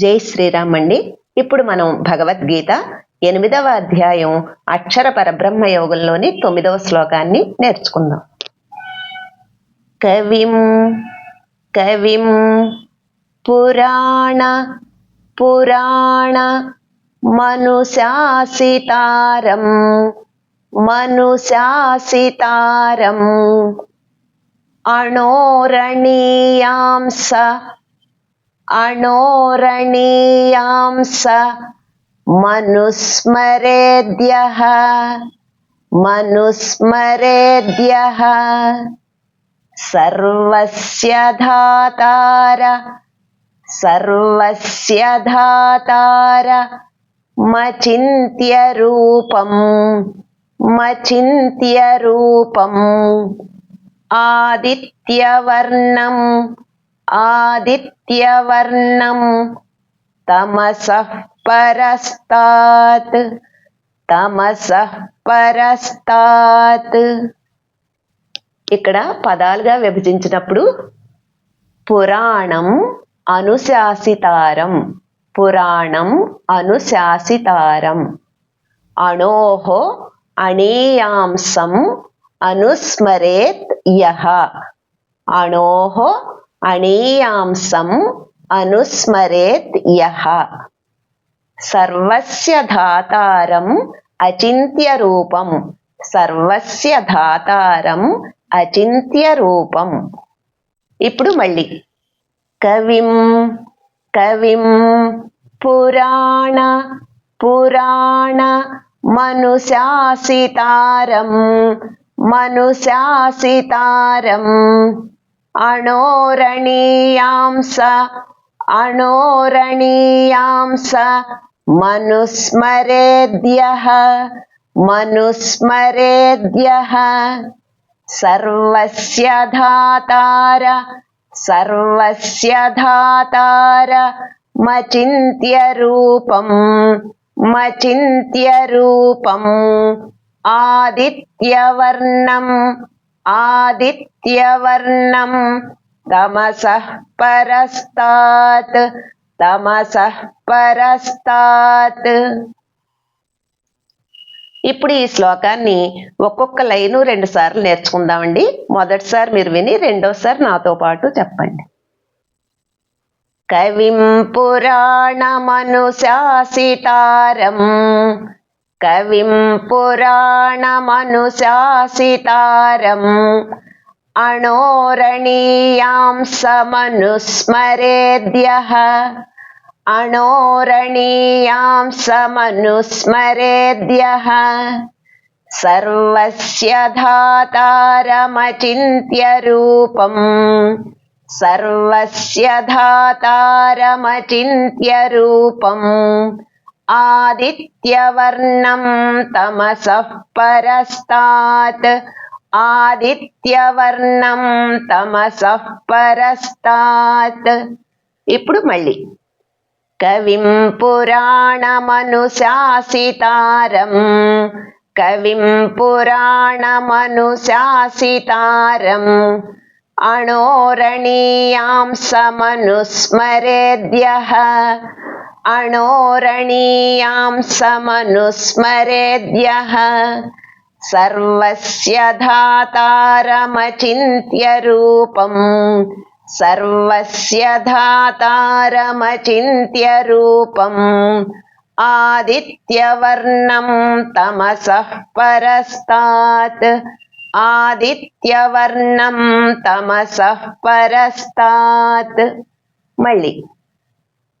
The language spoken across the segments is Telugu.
జై శ్రీరామ్ అండి. ఇప్పుడు మనం భగవద్గీత ఎనిమిదవ అధ్యాయం అక్షర పరబ్రహ్మ యోగంలోని తొమ్మిదవ శ్లోకాన్ని నేర్చుకుందాం. కవిం కవిం పురాణ పురాణ మనుశాసితారం మనుశాసితారం అణోరణీయాంస అణోరణీయాం స మనుస్మరేద్య మనుస్మరేద్య సర్వస్య ధాతార సర్వస్య ధాతార మచింత్య రూపం మచింత్య రూపం ఆదిత్యవర్ణం తమసః పరస్తాత్ తమసః పరస్తాత్ ఇక్కడ పదాలుగా విభజించినప్పుడు పురాణం అనుశాసితారం పురాణం అనుశాసితారం. అణోహో అణీయాంశం అనుస్మరేత్ యహ. అణోహో అణీయాంసం అనుస్మరేత్ యహ సర్వస్య ధాతారం అచింత్య రూపం సర్వస్య ధాతారం అచింత్య రూపం ఇప్పుడు మళ్ళీ. కవిం కవిం పురాణ పురాణ మనుశాసితారం మనుశాసితారం. अणोरणीयांस अणोरणीयांस मनुस्मरेद्यः मनुस्मरेद्यः। सर्वस्य धातार सर्वस्य धातार मचिन्त्यरूपम् मचिन्त्यरूपम् आदित्यवर्णम् ఆదిత్యవర్ణం తమసః పరస్తాత్ తమస పరస్తాత్. ఇప్పుడు ఈ శ్లోకాన్ని ఒక్కొక్క లైను రెండు సార్లు నేర్చుకుందామండి. మొదటిసారి మీరు విని రెండోసారి నాతో పాటు చెప్పండి. కవిం పురాణమనుశాసితారం कविम् पुराणमनुशासितारम् अणोरणीयां समनुस्मरेद्यः अणोरणीयां समनुस्मरेद्यः सर्वस्य धातारमचिन्त्यरूपम् सर्वस्य धातारमचिन्त्यरूपम् ఆదిత్యవర్ణం తమసః పరస్తాత్ ఆదిత్యవర్ణం తమసః పరస్తాత్ ఇప్పుడు మళ్ళీ. కవిం పురాణమనుశాసితారం। కవిం పురాణమనుశాసితారం। అణోరణీయాం సమనుస్మరేద్య अणोरणीयां समनुस्मरेद्यः सर्वस्य धातारमचिन्त्य रूपम् सर्वस्य धातारमचिन्त्य रूपम् आदित्यवर्णं तमसः परस्तात् आदित्यवर्णं तमसः परस्तात् मळि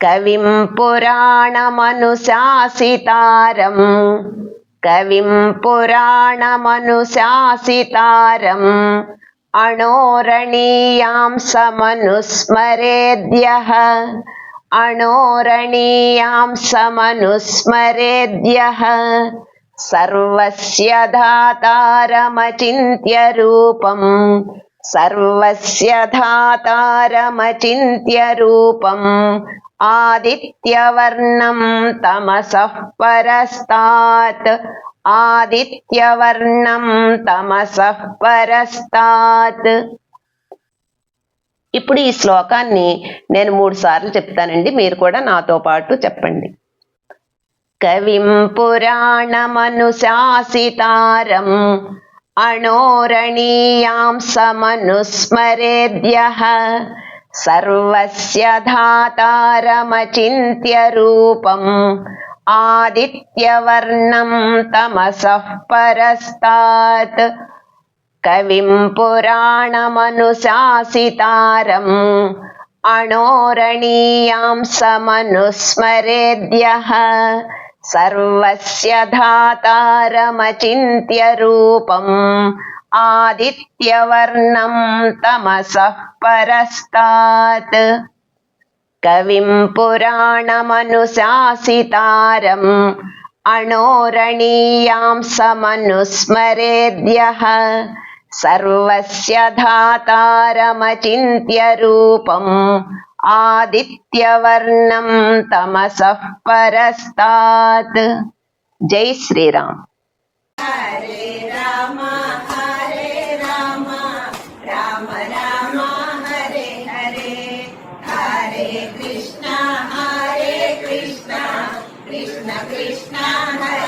కవిం పురాణమనుశాసితారం. కవిం పురాణమనుశాసితారం. అణోరణీయాం సమనుస్మరేద్య. అణోరణీయాం సమనుస్మరేద్య. సర్వస్య ధాతారమచింత్యరూపम् సర్వస్య ధాతారమచింత్యరూపम् ఆదిత్యవర్ణం తమసః పరస్తాత్ ఆదిత్యవర్ణం తమస పరస్తాత్ ఇప్పుడు ఈ శ్లోకాన్ని నేను మూడు సార్లు చెప్తానండి. మీరు కూడా నాతో పాటు చెప్పండి. కవిం పురాణమనుశాసితారం అణోరణీయాం సమనుస్మరేద్య సర్వస్య ధాతారమచింత్య రూపం ఆదిత్యవర్ణం తమసః పరస్తాత్ కవిం పురాణమనుశాసితారం అణోరణీయాం సమనుస్మరేద్యః సర్వస్య ధాతారమచింత్య రూపం ఆదిత్యవర్ణం తమసః పరస్తాత్ కవిం పురాణమనుశాసితారం అణోరణీయాం సమనుస్మరేద్యః సర్వస్య ధాతారమచింత్య రూపం ఆదిత్యవర్ణం తమసః పరస్తాత్ జై శ్రీరామ్ కృష్ణ Krishna Hare